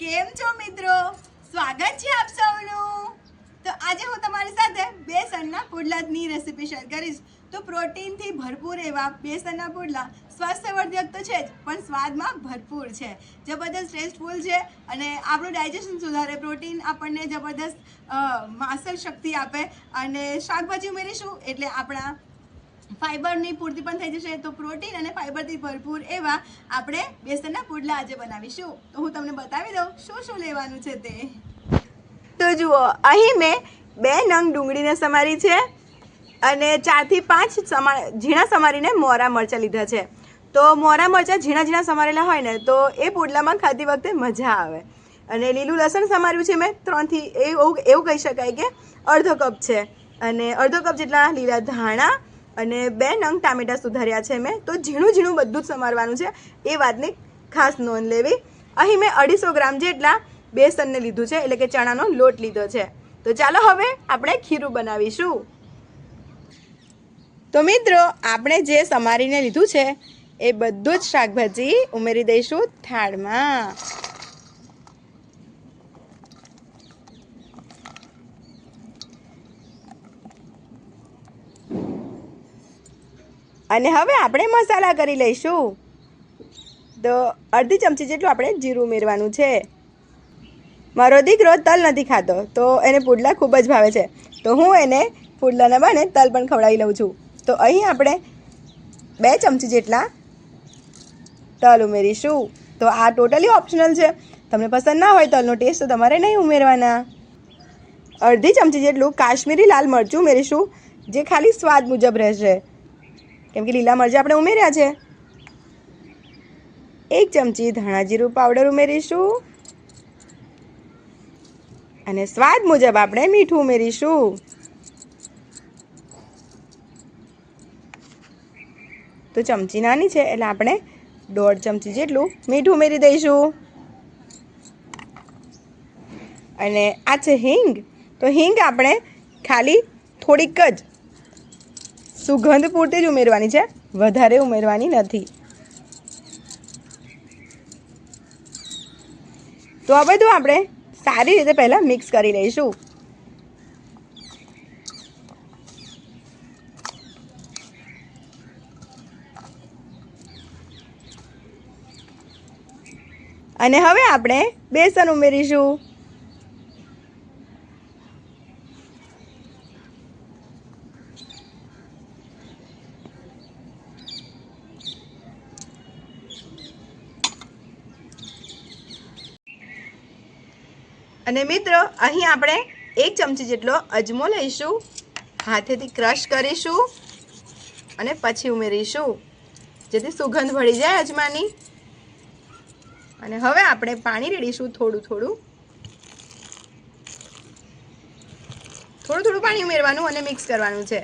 કેમ છો મિત્રો? સ્વાગત છે આપ સૌનું. તો આજે હું તમારી સાથે બેસનના પુડલાની રેસીપી શેર કરીશ. તો પ્રોટીનથી ભરપૂર એવા બેસનના પુડલા સ્વાસ્થ્યવર્ધક તો છે જ, પણ સ્વાદમાં ભરપૂર છે. જબરદસ્ત ટેસ્ટફુલ છે અને આપણું ડાયજેશન સુધારે, પ્રોટીન આપણને જબરદસ્ત માસલ શક્તિ આપે અને શાકભાજી ઉમેરીશું એટલે આપણા ફાઈબરની પૂર્તિ પણ થઈ જશે તો પ્રોટીન અને ફાઈબરથી ભરપૂર એવા આપણે બેસનના પુડલા આજે બનાવીશું. તો હું તમને બતાવી દઉં શું શું લેવાનું છે તે. તો જુઓ, અહીં મેં બે નંગ ડુંગળીને સમારી છે અને ચારથી પાંચ સમા, ઝીણા સમારીને મોરા મરચાં લીધા છે. તો મોરા મરચાં ઝીણા ઝીણા સમારેલા હોય ને, તો એ પુડલામાં ખાતી વખતે મજા આવે. અને લીલું લસણ સમાર્યું છે મેં ત્રણથી એવું એવું કહી શકાય કે અડધો કપ છે. અને અડધો કપ જેટલા લીલા ધાણા અને બે નંગ ટામેટા સુધાર્યા છે મેં. તો ઝીણું ઝીણું બધું જ સમારવાનું છે. એ વાતની ખાસ નોંધ લેવી. અહીં મેં અઢીસો ગ્રામ જેટલા બેસનને લીધું છે, એટલે કે ચણાનો લોટ લીધો છે. તો ચાલો હવે આપણે ખીરું બનાવીશું. તો મિત્રો, આપણે જે સમારીને લીધું છે, એ બધું જ શાકભાજી ઉમેરી દઈશું થાળમાં. અને હવે આપણે મસાલા કરી લઈશું. તો અડધી ચમચી જેટલું આપણે જીરું ઉમેરવાનું છે. મારો દીકરો તલ નથી ખાતો, તો એને પુડલા ખૂબ જ ભાવે છે. તો હું એને પુડલાના બને તલ પણ ખવડાવી લઉં છું. તો અહીં આપણે બે ચમચી જેટલા તલ ઉમેરીશું. તો આ ટોટલી ઓપ્શનલ છે. તમને પસંદ ના હોય તલનો ટેસ્ટ, તો તમારે નહીં ઉમેરવાના. અડધી ચમચી જેટલું કાશ્મીરી લાલ મરચું ઉમેરીશું, જે ખાલી સ્વાદ મુજબ રહેશે. કેમ કે લીલા મરચાં આપણે ઉમેર્યા છે. એક ચમચી ધાણા જીરું પાવડર ઉમેરીશું. અને સ્વાદ મુજબ આપણે મીઠું ઉમેરીશું. તો ચમચી નાની છે એટલે આપણે દોઢ ચમચી જેટલું મીઠું ઉમેરી દઈશું. અને આ છે હિંગ. તો હિંગ આપણે ખાલી થોડીક જ સુગંધ પૂરતી જ ઉમેરવાની છે. વધારે ઉમેરવાની નથી. તો આ બધું આપણે સારી રીતે પહેલાં મિક્સ કરી લઈશું. અને હવે આપણે બેસન ઉમેરીશું. અને મિત્રો, અહીં આપણે એક ચમચી જેટલો અજમો લઈશું, હાથેથી ક્રશ કરીશું અને પછી ઉમેરીશું, જેથી સુગંધ ભળી જાય અજમાની. અને હવે આપણે પાણી રેડીશું થોડું થોડું. થોડું થોડું પાણી ઉમેરવાનું અને મિક્સ કરવાનું છે.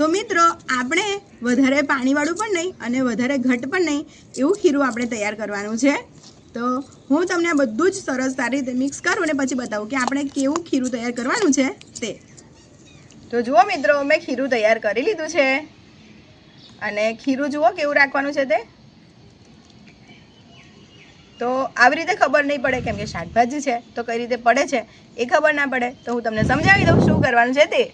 તો મિત્રો, આપણે વધારે પાણીવાળું પણ નહીં અને વધારે ઘટ પણ નહીં એવું ખીરું આપણે તૈયાર કરવાનું છે. તો હું તમને બધું જ સરસ સારી રીતે મિક્સ કરું અને પછી બતાવું કે આપણે કેવું ખીરું તૈયાર કરવાનું છે તે. તો જુઓ મિત્રો, મેં ખીરું તૈયાર કરી લીધું છે. અને ખીરું જુઓ કેવું રાખવાનું છે તે. તો આવી રીતે ખબર નહીં પડે કેમ કે શાકભાજી છે, તો કઈ રીતે પડે છે એ ખબર ના પડે. તો હું તમને સમજાવી દઉં શું કરવાનું છે તે.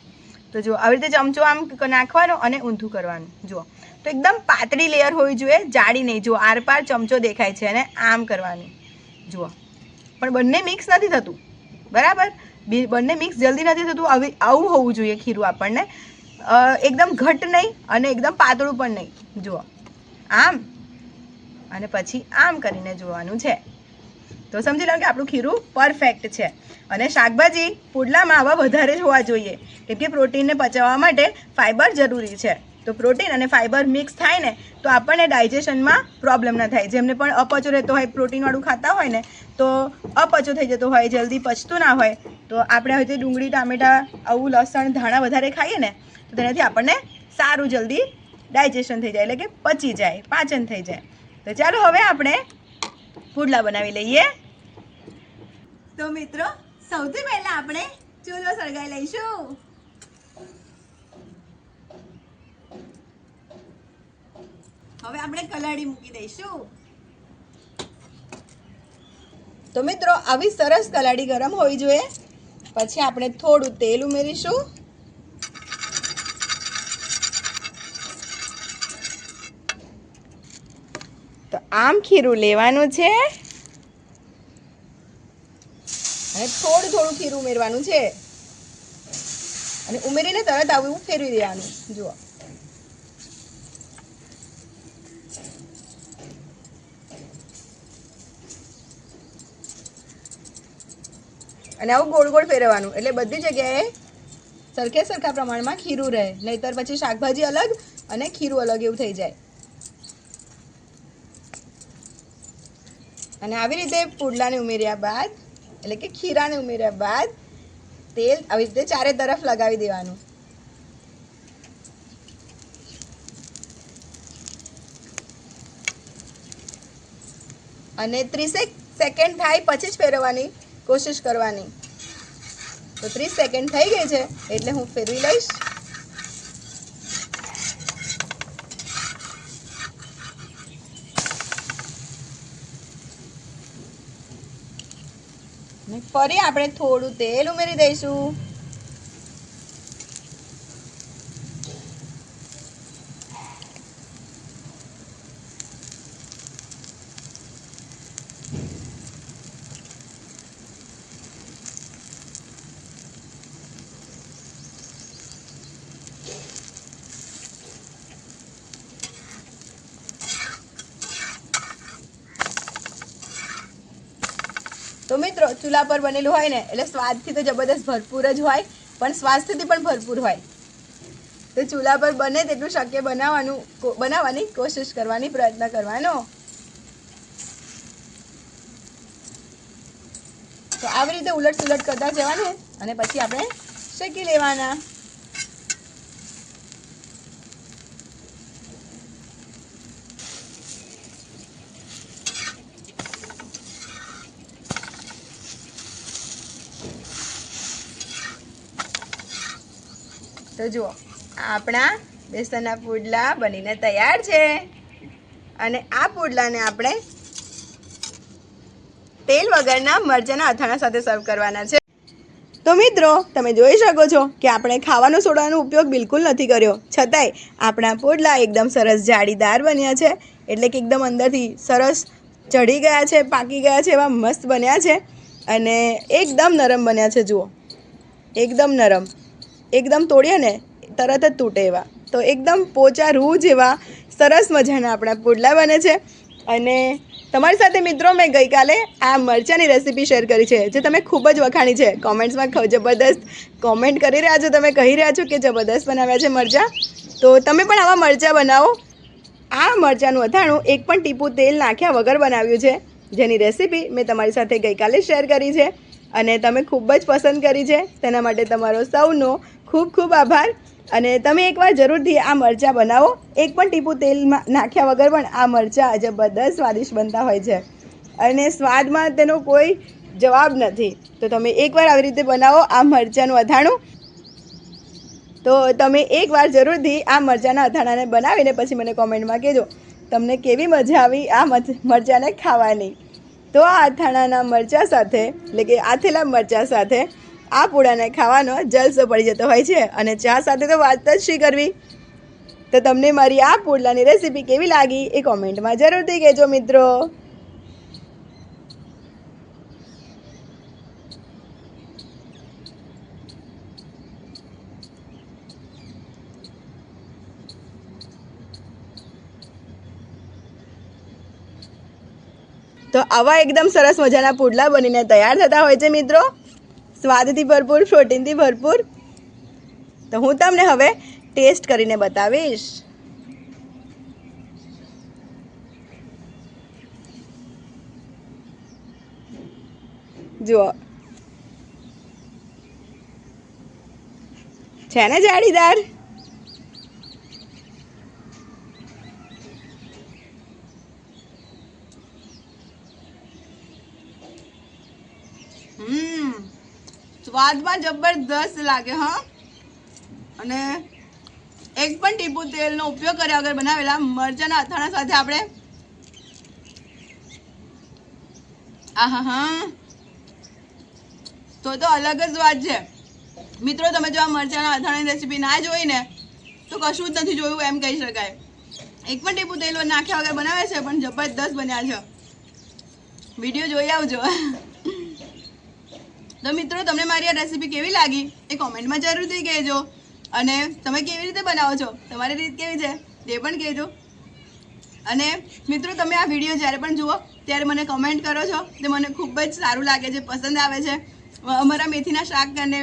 તો જુઓ, આવી રીતે ચમચો આમ નાખવાનો અને ઊંધું કરવાનું. જુઓ, તો એકદમ પાતળી લેયર હોવી જોઈએ, જાડી નહીં. જુઓ, આરપાર ચમચો દેખાય છે અને આમ કરવાનું. જુઓ, પણ બંને મિક્સ નથી થતું. બરાબર? બંને મિક્સ જલ્દી નથી થતું. આવી આવું હોવું જોઈએ ખીરું આપણને. એકદમ ઘટ નહીં અને એકદમ પાતળું પણ નહીં. જુઓ, આમ. અને પછી આમ કરીને જોવાનું છે. તો સમજી લો કે આપણું ખીરું પરફેક્ટ છે. અને શાકભાજી પુડલામાં આવા વધારે જ હોવા જોઈએ. કેમ કે પ્રોટીનને પચાવવા માટે ફાઈબર જરૂરી છે. તો પ્રોટીન અને ફાઇબર મિક્સ થાય ને, તો આપણને ડાયજેશનમાં પ્રોબ્લેમ ના થાય. જેમને પણ અપચો રહેતો હોય, પ્રોટીનવાળું ખાતા હોય ને, તો અપચો થઈ જતો હોય, જલ્દી પચતું ના હોય. તો આપણે હવે ડુંગળી, ટામેટાં, આવું લસણ, ધાણા વધારે ખાઈએ ને, તો તેનાથી આપણને સારું જલ્દી ડાયજેશન થઈ જાય. એટલે કે પચી જાય, પાચન થઈ જાય. તો ચાલો હવે આપણે પુડલા બનાવી લઈએ. તો મિત્રો, સૌથી પહેલા આપણે ચૂલો સળગાવી લઈશું. હવે આપણે કલાડી મૂકી દઈશું. તો મિત્રો, આવી સરસ કલાડી ગરમ હોવી જોઈએ. પછી આપણે થોડું તેલ ઉમેરીશું. આમ ખીરું લેવાનું છે. અને થોડું થોડું ખીરું ઉમેરવાનું છે. અને ઉમેરીને તરત આવું ફેરવી દેવાનું. જુઓ. અને આવું ગોળ ગોળ ફેરવવાનું. એટલે બધી જગ્યાએ સરખે સરખા પ્રમાણમાં ખીરું રહે. નહીતર પછી શાકભાજી અલગ અને ખીરું અલગ એવું થઈ જાય. અને આવી રીતે પુડલાને ઉમેર્યા બાદ, એટલે કે ખીરાને ઉમેર્યા બાદ, તેલ આવી રીતે ચારે તરફ લગાવી દેવાનું. અને ત્રીસેક સેકન્ડ થાય પછી જ ફેરવવાની કોશિશ કરવાની. તો ત્રીસ સેકન્ડ થઈ ગઈ છે, એટલે હું ફેરવી લઈશ. ફરી આપણે થોડું તેલ ઉમેરી દઈશું. તો મિત્રો, ચૂલા પર બનેલું હોય ને, એટલે સ્વાદથી તો જબરદસ્ત ભરપૂર જ હોય, પણ સ્વાસ્થ્યથી પણ ભરપૂર હોય. તો ચૂલા પર બને તેટલું શક્ય બનાવવાનું બનાવવાની કોશિશ કરવાની પ્રયત્ન કરવાનો. તો આવી રીતે ઉલટ સુલટ કરતા જવાનું અને પછી આપણે શેકી લેવાના. તો જુઓ, આપણા બેસનના પુડલા બનીને તૈયાર છે. અને આ પુડલાને આપણે તેલ વગરના મરચાંના અથાણા સાથે સર્વ કરવાના છે. તો મિત્રો, તમે જોઈ શકો છો કે આપણે ખાવાનો સોડાનો ઉપયોગ બિલકુલ નથી કર્યો. છતાંય આપણા પુડલા એકદમ સરસ જાળીદાર બન્યા છે. એટલે કે એકદમ અંદરથી સરસ ચડી ગયા છે, પાકી ગયા છે, એવા મસ્ત બન્યા છે. અને એકદમ નરમ બન્યા છે, જુઓ. એકદમ નરમ. એકદમ તોડીએ ને, તરત જ તૂટે એવા. તો એકદમ પોચા રૂ જેવા સરસ મજાના આપણા પુડલા બને છે. અને તમારી સાથે મિત્રો મેં ગઈકાલે આ મરચાંની રેસીપી શેર કરી છે, જે તમે ખૂબ જ વખાણી છે. કોમેન્ટ્સમાં જબરદસ્ત કોમેન્ટ કરી રહ્યા છો, તમે કહી રહ્યા છો કે જબરદસ્ત બનાવ્યા છે મરચાં. તો તમે પણ આવા મરચાં બનાવો. આ મરચાંનું અથાણું એક પણ ટીપું તેલ નાખ્યા વગર બનાવ્યું છે. જેની રેસીપી મેં તમારી સાથે ગઈકાલે શેર કરી છે. અને તમે ખૂબ જ પસંદ કરી છે. તેના માટે તમારો સૌનો ખૂબ ખૂબ આભાર. અને તમે એકવાર જરૂરથી આ મરચાં બનાવો. એક પણ ટીપું તેલમાં નાખ્યા વગર પણ આ મરચાં જબરદસ્ત સ્વાદિષ્ટ બનતા હોય છે. અને સ્વાદમાં તેનો કોઈ જવાબ નથી. તો તમે એકવાર આવી રીતે બનાવો આ મરચાંનું અથાણું. તો તમે એકવાર જરૂરથી આ મરચાંના અથાણાને બનાવીને પછી મને કોમેન્ટમાં કહેજો. તમને કેવી મજા આવી આ મરચાંને ખાવાની? તો આ અથાણાના મરચાં સાથે, એટલે કે આથેલા મરચાં સાથે આ પૂડાને ખાવાનો જલસો પડી જતો હોય છે અને ચા સાથે તો વાત જ શી કરવી? તો તમને મારી આ પુડલાની રેસીપી કેવી લાગી એ કોમેન્ટમાં જરૂરથી કહેજો મિત્રો. તો આવા એકદમ સરસ મજાના પુડલા બનીને તૈયાર થતા હોય છે મિત્રો. સ્વાદથી ભરપૂર, પ્રોટીનથી ભરપૂર. તો હું તમને હવે ટેસ્ટ કરીને બતાવીશ. જુઓ. છે ને જાળીદાર સ્વાદમાં જબરદસ્ત લાગે, હા. અને એક પણ ટીપુ તેલનો ઉપયોગ કર્યા વગર બનાવેલા મરચાના અથાણા સાથે આપણે આહા હા તો તો અલગ જ વાત છે. મિત્રો, તમે જો આ મરચાના અથાણાની રેસીપી ના જોઈ ને તો કશું જ નથી જોયું, એમ કહી શકાય. એક પણ ટીપુ તેલ નાખ્યા વગર બનાવે છે, પણ જબરદસ્ત બન્યા છે. વીડિયો જોઈ આવજો. તો મિત્રો, તમને મારી આ રેસીપી કેવી લાગી? એ કોમેન્ટમાં જરૂરથી કહેજો. અને તમે કેવી રીતે બનાવો છો? તમારી રીત કેવી છે? તે પણ કહેજો. અને મિત્રો, તમે આ વીડિયો જ્યારે પણ જુઓ, ત્યારે મને કમેન્ટ કરો છો. તે મને ખૂબ જ સારું લાગે છે, પસંદ આવે છે. અમારા મેથીના શાક અને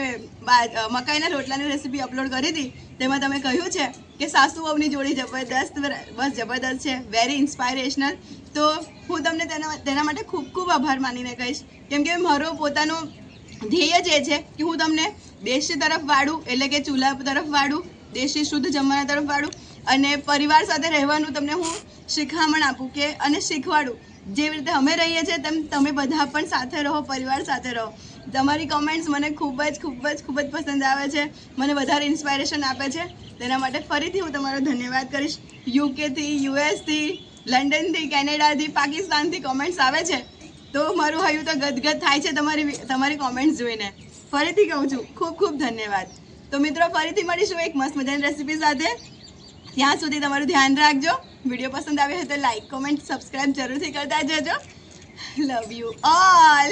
મકાઈના રોટલાની રેસીપી અપલોડ કરી હતી. તેમાં તમે કહ્યું છે કે સાસુ વહુની જોડી જબરદસ્ત બસ જબરદસ્ત છે વેરી ઇન્સ્પાયરેશનલ તો હું તમને તેના તેના માટે ખૂબ ખૂબ આભાર માનીને કહીશ. કેમ કે મારો પોતાનો ધ્યેય જ એ છે કે હું તમને દેશી તરફ વાળું, એટલે કે ચૂલા તરફ વાળું દેશી શુદ્ધ જમવાના તરફ વાળું અને પરિવાર સાથે રહેવાનું તમને હું શિખામણ આપું કે અને શીખવાડું. જેવી રીતે અમે રહીએ છીએ તેમ તમે બધા પણ સાથે રહો, પરિવાર સાથે રહો. તમારી કમેન્ટ્સ મને ખૂબ જ ખૂબ જ ખૂબ જ પસંદ આવે છે. મને વધારે ઇન્સ્પાયરેશન આપે છે. તેના માટે ફરીથી હું તમારો ધન્યવાદ કરીશ. યુકેથી યુએસથી લંડનથી કેનેડાથી પાકિસ્તાનથી કોમેન્ટ્સ આવે છે. તો મારું હયું તો ગદગદ થાય છે તમારી તમારી કોમેન્ટ્સ જોઈને. ફરીથી કહું છું, ખૂબ ખૂબ ધન્યવાદ. તો મિત્રો, ફરીથી મળીશું એક મસ્ત મજાની રેસીપી સાથે. ત્યાં સુધી તમારું ધ્યાન રાખજો. વીડિયો પસંદ આવ્યો હોય તો લાઈક કોમેન્ટ સબસ્ક્રાઈબ જરૂરથી કરતા જજો. Love you all